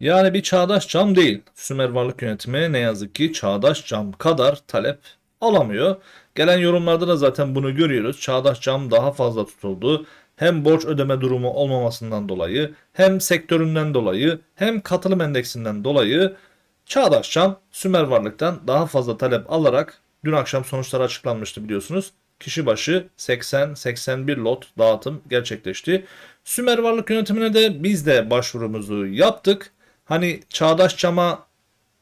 Yani bir çağdaş cam değil. Sümer Varlık Yönetimi ne yazık ki çağdaş cam kadar talep alamıyor. Gelen yorumlarda da zaten bunu görüyoruz. Çağdaş cam daha fazla tutuldu. Hem borç ödeme durumu olmamasından dolayı, hem sektöründen dolayı, hem katılım endeksinden dolayı Çağdaş Cam Sümer Varlık'tan daha fazla talep alarak dün akşam sonuçları açıklanmıştı biliyorsunuz. Kişi başı 80-81 lot dağıtım gerçekleşti. Sümer Varlık Yönetimine de biz de başvurumuzu yaptık. Hani Çağdaş Cam'a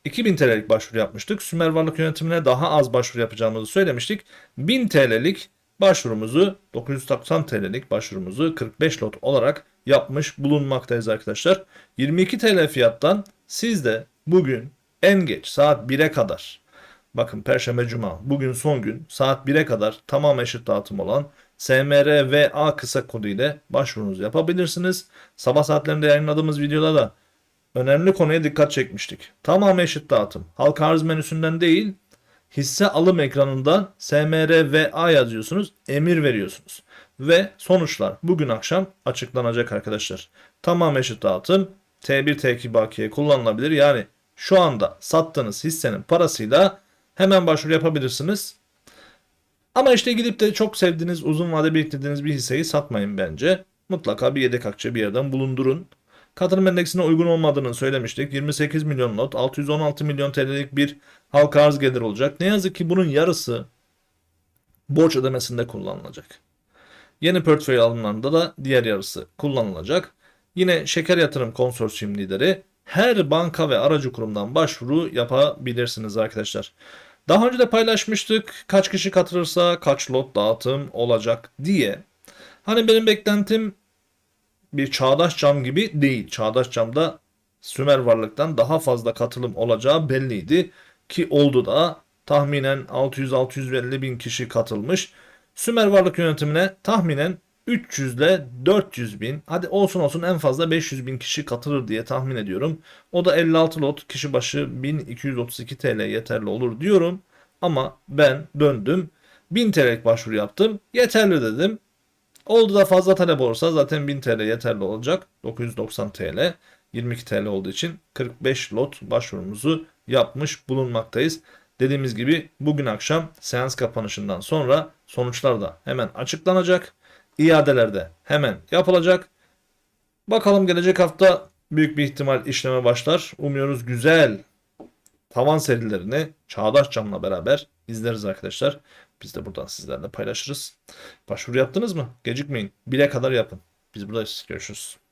2000 TL'lik başvuru yapmıştık. Sümer Varlık Yönetimine daha az başvuru yapacağımızı söylemiştik. 1000 TL'lik başvurumuzu 990 TL'lik başvurumuzu 45 lot olarak yapmış bulunmaktayız arkadaşlar. 22 TL fiyattan siz de bugün en geç saat 1'e kadar bakın Perşembe Cuma bugün son gün saat 1'e kadar tamam eşit dağıtım olan SMRVA kısa kodu ile başvurunuzu yapabilirsiniz. Sabah saatlerinde yayınladığımız videoda da önemli konuya dikkat çekmiştik. Tamam eşit dağıtım. Halka arz menüsünden değil hisse alım ekranından SMRVA yazıyorsunuz, emir veriyorsunuz. Ve sonuçlar bugün akşam açıklanacak arkadaşlar. Tamam eşit dağıtım T1 T2 bakiye kullanılabilir. Yani şu anda sattığınız hissenin parasıyla hemen başvuru yapabilirsiniz. Ama işte gidip de çok sevdiğiniz, uzun vade biriktirdiğiniz bir hisseyi satmayın bence. Mutlaka bir yedek akçe bir yerden bulundurun. Katılım endeksine uygun olmadığını söylemiştik. 28 milyon lot, 616 milyon TL'lik bir halka arz gelir olacak. Ne yazık ki bunun yarısı borç ödemesinde kullanılacak. Yeni portföy alımlarında da diğer yarısı kullanılacak. Yine şeker yatırım konsorsiyum lideri her banka ve aracı kurumdan başvuru yapabilirsiniz arkadaşlar. Daha önce de paylaşmıştık kaç kişi katılırsa kaç lot dağıtım olacak diye. Hani benim beklentim bir çağdaş cam gibi değil. Çağdaş camda Sümer varlıktan daha fazla katılım olacağı belliydi ki oldu da tahminen 600-650 bin kişi katılmış. Sümer varlık yönetimine tahminen 300 ile 400 bin hadi olsun olsun en fazla 500 bin kişi katılır diye tahmin ediyorum. O da 56 lot kişi başı 1232 TL yeterli olur diyorum. Ama ben döndüm 1000 TL'lik başvuru yaptım yeterli dedim. Oldu da fazla talep olursa zaten 1000 TL yeterli olacak. 990 TL 22 TL olduğu için 45 lot başvurumuzu yapmış bulunmaktayız. Dediğimiz gibi bugün akşam seans kapanışından sonra sonuçlar da hemen açıklanacak. İadeler de hemen yapılacak. Bakalım gelecek hafta büyük bir ihtimal işleme başlar. Umuyoruz güzel tavan serilerini Çağdaş Cam'la beraber izleriz arkadaşlar. Biz de buradan sizlerle paylaşırız. Başvuru yaptınız mı? Gecikmeyin. Bire kadar yapın. Biz buradayız. Görüşürüz.